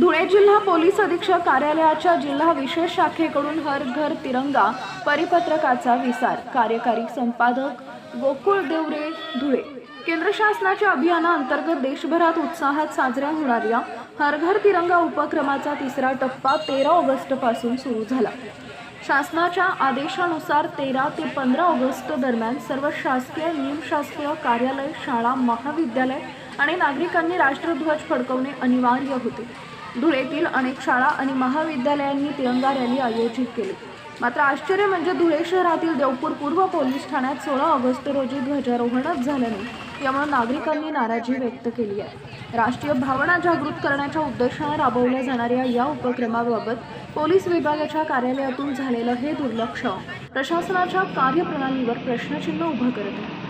धुळे जिल्हा पोलीस अधीक्षक कार्यालयाच्या जिल्हा विशेष शाखेकडून हर घर तिरंगा परिपत्रकाचा विसार. कार्यकारी संपादक गोकुळ देवरे धुळे. केंद्र शासनाच्या अभियानाअंतर्गत देशभरात उत्साहात साजऱ्या होणाऱ्या हर घर तिरंगा उपक्रमाचा तिसरा टप्पा तेरा ऑगस्टपासून सुरू झाला. शासनाच्या आदेशानुसार तेरा ते पंधरा ऑगस्ट दरम्यान सर्व शासकीय निमशासकीय कार्यालय शाळा महाविद्यालय आणि नागरिकांनी राष्ट्रध्वज फडकवणे अनिवार्य होते. धुळेतील अनेक शाळा आणि महाविद्यालयांनी तिरंगा रॅली आयोजित केली. मात्र आश्चर्य म्हणजे धुळे शहरातील देवपूर पूर्व पोलीस ठाण्यात सोळा ऑगस्ट रोजी ध्वजारोहणच झालं नाही यामुळे नागरिकांनी नाराजी व्यक्त केली आहे. राष्ट्रीय भावना जागृत करण्याच्या उद्देशाने राबवल्या जाणाऱ्या या उपक्रमाबाबत पोलीस विभागाच्या कार्यालयातून झालेलं हे दुर्लक्ष. प्रशासनाच्या कार्यप्रणालीवर प्रश्नचिन्ह उभं करत आहे.